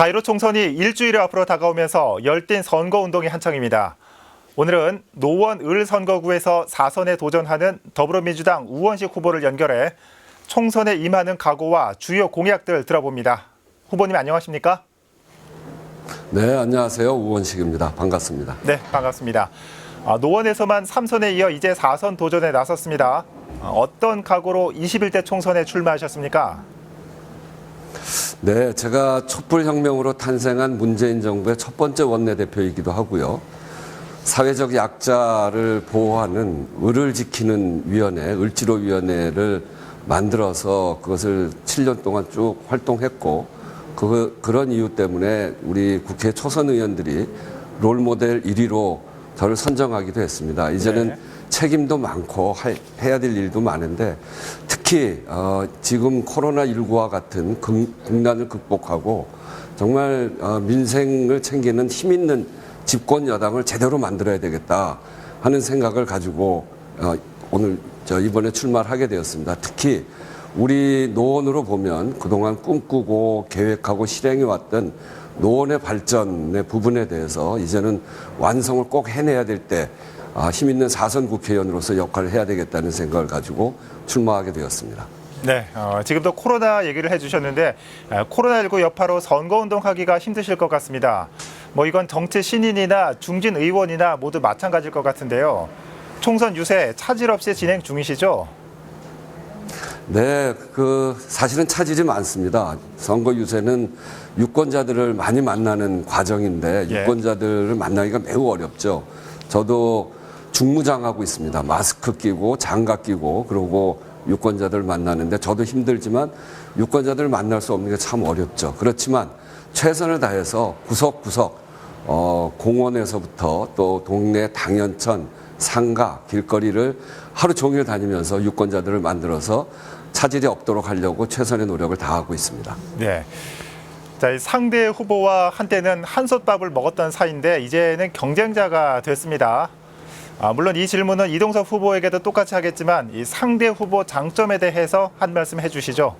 자1로 총선이 일주일 앞으로 다가오면서 열띤 선거운동이 한창입니다. 오늘은 노원 을 선거구에서 4선에 도전하는 더불어민주당 우원식 후보를 연결해 총선에 임하는 각오와 주요 공약들 들어봅니다. 후보님 안녕하십니까? 네, 안녕하세요. 우원식입니다. 반갑습니다. 네, 반갑습니다. 아, 노원에서만 3선에 이어 이제 4선 도전에 나섰습니다. 아, 어떤 각오로 21대 총선에 출마하셨습니까? 네, 제가 촛불혁명으로 탄생한 문재인 정부의 첫 번째 원내대표이기도 하고요. 사회적 약자를 보호하는 을을 지키는 위원회, 을지로위원회를 만들어서 그것을 7년 동안 쭉 활동했고, 그, 그런 이유 때문에 우리 국회 초선 의원들이 롤 모델 1위로 저를 선정하기도 했습니다. 이제는 네. 책임도 많고 할- 해야 될 일도 많은데 특히 어, 지금 코로나19와 같은 금- 국난을 극복하고 정말 어, 민생을 챙기는 힘 있는 집권 여당을 제대로 만들어야 되겠다 하는 생각을 가지고 어, 오늘 저 이번에 출마를 하게 되었습니다. 특히 우리 노원으로 보면 그동안 꿈꾸고 계획하고 실행해 왔던 노원의 발전의 부분에 대해서 이제는 완성을 꼭 해내야 될 때 아, 힘 있는 사선 국회의원으로서 역할을 해야 되겠다는 생각을 가지고 출마하게 되었습니다. 네, 어, 지금도 코로나 얘기를 해주셨는데 아, 코로나19 여파로 선거운동하기가 힘드실 것 같습니다. 뭐 이건 정치 신인이나 중진 의원이나 모두 마찬가지일 것 같은데요. 총선 유세 차질 없이 진행 중이시죠? 네, 그 사실은 차질이 많습니다. 선거 유세는 유권자들을 많이 만나는 과정인데 예. 유권자들을 만나기가 매우 어렵죠. 저도 중무장하고 있습니다. 마스크 끼고 장갑 끼고 그러고 유권자들 만나는데 저도 힘들지만 유권자들 만날 수 없는 게 참 어렵죠. 그렇지만 최선을 다해서 구석구석 어, 공원에서부터 또 동네 당연천, 상가, 길거리를 하루 종일 다니면서 유권자들을 만들어서 차질이 없도록 하려고 최선의 노력을 다하고 있습니다. 네. 자, 이 상대 후보와 한때는 한솥밥을 먹었던 사이인데 이제는 경쟁자가 됐습니다. 아, 물론 이 질문은 이동섭 후보에게도 똑같이 하겠지만 이 상대 후보 장점에 대해서 한 말씀 해주시죠.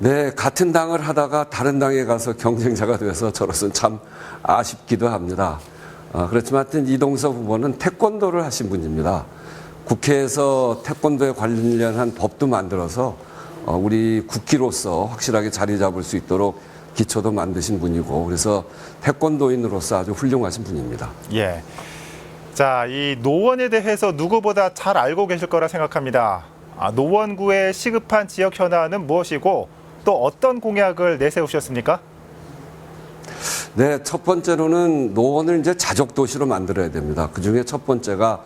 네, 같은 당을 하다가 다른 당에 가서 경쟁자가 돼서 저로서는 참 아쉽기도 합니다. 아, 그렇지만 하여튼 이동섭 후보는 태권도를 하신 분입니다. 국회에서 태권도에 관련한 법도 만들어서 어, 우리 국기로서 확실하게 자리 잡을 수 있도록 기초도 만드신 분이고 그래서 태권도인으로서 아주 훌륭하신 분입니다. 예. 자, 이 노원에 대해서 누구보다 잘 알고 계실 거라 생각합니다. 아, 노원구의 시급한 지역 현안은 무엇이고 또 어떤 공약을 내세우셨습니까? 네, 첫 번째로는 노원을 이제 자족 도시로 만들어야 됩니다. 그 중에 첫 번째가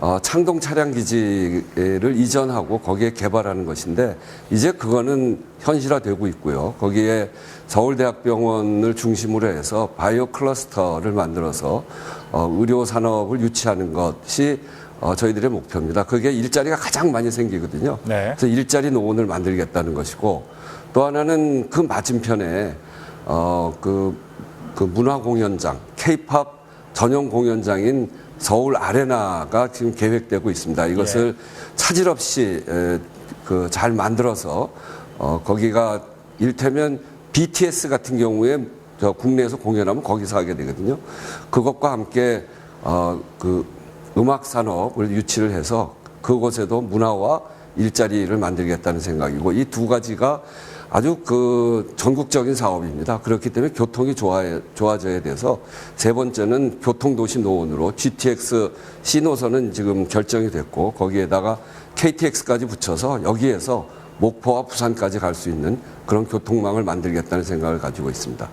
어, 창동 차량 기지를 이전하고 거기에 개발하는 것인데 이제 그거는 현실화되고 있고요. 거기에 서울대학병원을 중심으로 해서 바이오 클러스터를 만들어서 어, 의료 산업을 유치하는 것이 어, 저희들의 목표입니다. 그게 일자리가 가장 많이 생기거든요. 네. 그래서 일자리 노원을 만들겠다는 것이고 또 하나는 그 맞은편에 어, 그, 그 문화 공연장, 케이팝 전용 공연장인 서울 아레나가 지금 계획되고 있습니다. 이것을 차질 없이 그 잘 만들어서 어, 거기가 일테면 BTS 같은 경우에 저 국내에서 공연하면 거기서 하게 되거든요. 그것과 함께 어, 그 음악 산업을 유치를 해서 그곳에도 문화와 일자리를 만들겠다는 생각이고 이 두 가지가 아주 그 전국적인 사업입니다. 그렇기 때문에 교통이 좋아, 좋아져야 돼서 세 번째는 교통도시 노원으로 GTX C 노선은 지금 결정이 됐고 거기에다가 KTX까지 붙여서 여기에서 목포와 부산까지 갈 수 있는 그런 교통망을 만들겠다는 생각을 가지고 있습니다.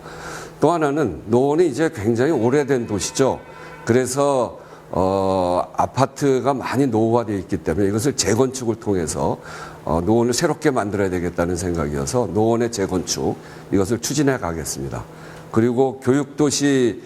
또 하나는 노원이 이제 굉장히 오래된 도시죠. 그래서 어, 아파트가 많이 노후화되어 있기 때문에 이것을 재건축을 통해서 어, 노원을 새롭게 만들어야 되겠다는 생각이어서 노원의 재건축 이것을 추진해 가겠습니다. 그리고 교육도시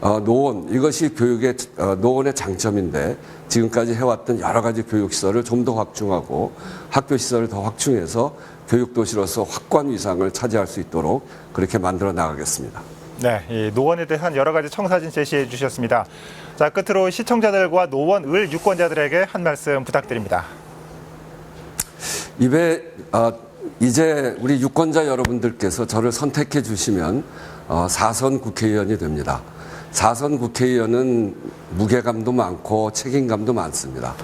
어, 노원 이것이 교육의 어, 노원의 장점인데 지금까지 해왔던 여러 가지 교육시설을 좀 더 확충하고 학교 시설을 더 확충해서 교육도시로서 확고한 위상을 차지할 수 있도록 그렇게 만들어 나가겠습니다. 네, 이 노원에 대한 여러 가지 청사진 제시해 주셨습니다. 자, 끝으로 시청자들과 노원 을 유권자들에게 한 말씀 부탁드립니다. 입에 아, 이제 우리 유권자 여러분들께서 저를 선택해 주시면 어, 4선 국회의원이 됩니다. 4선 국회의원은 무게감도 많고 책임감도 많습니다.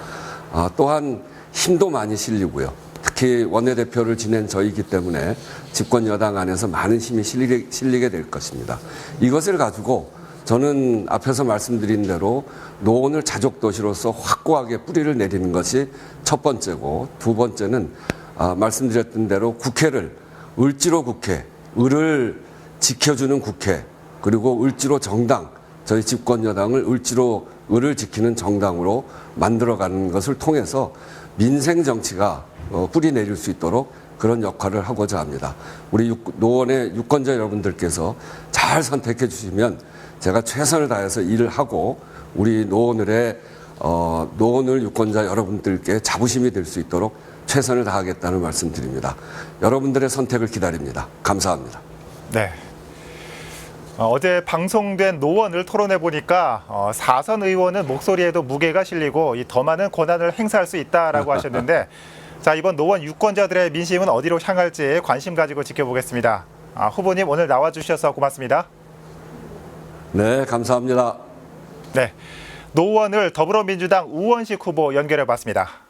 어, 또한 힘도 많이 실리고요. 특히 원내대표를 지낸 저이기 때문에 집권 여당 안에서 많은 힘이 실리게, 실리게 될 것입니다. 이것을 가지고 저는 앞에서 말씀드린 대로 노원을 자족 도시로서 확고하게 뿌리를 내리는 것이 첫 번째고 두 번째는 아, 말씀드렸던 대로 국회를 을지로 국회, 을을 지켜주는 국회 그리고 을지로 정당 저희 집권 여당을 을지로 을을 지키는 정당으로 만들어가는 것을 통해서 민생 정치가 어, 뿌리 내릴 수 있도록 그런 역할을 하고자 합니다. 우리 육- 노원의 유권자 여러분들께서 잘 선택해 주시면 제가 최선을 다해서 일을 하고 우리 노원을의 어, 노원을 유권자 여러분들께 자부심이 될 수 있도록 최선을 다하겠다는 말씀드립니다. 여러분들의 선택을 기다립니다. 감사합니다. 네. 어, 어제 방송된 노원을 토론해 보니까 어, 4선 의원은 목소리에도 무게가 실리고 이 더 많은 권한을 행사할 수 있다라고 하셨는데 자 이번 노원 유권자들의 민심은 어디로 향할지 관심 가지고 지켜보겠습니다. 아, 후보님 오늘 나와주셔서 고맙습니다. 네, 감사합니다. 네. 노원을 더불어민주당 우원식 후보 연결해 봤습니다.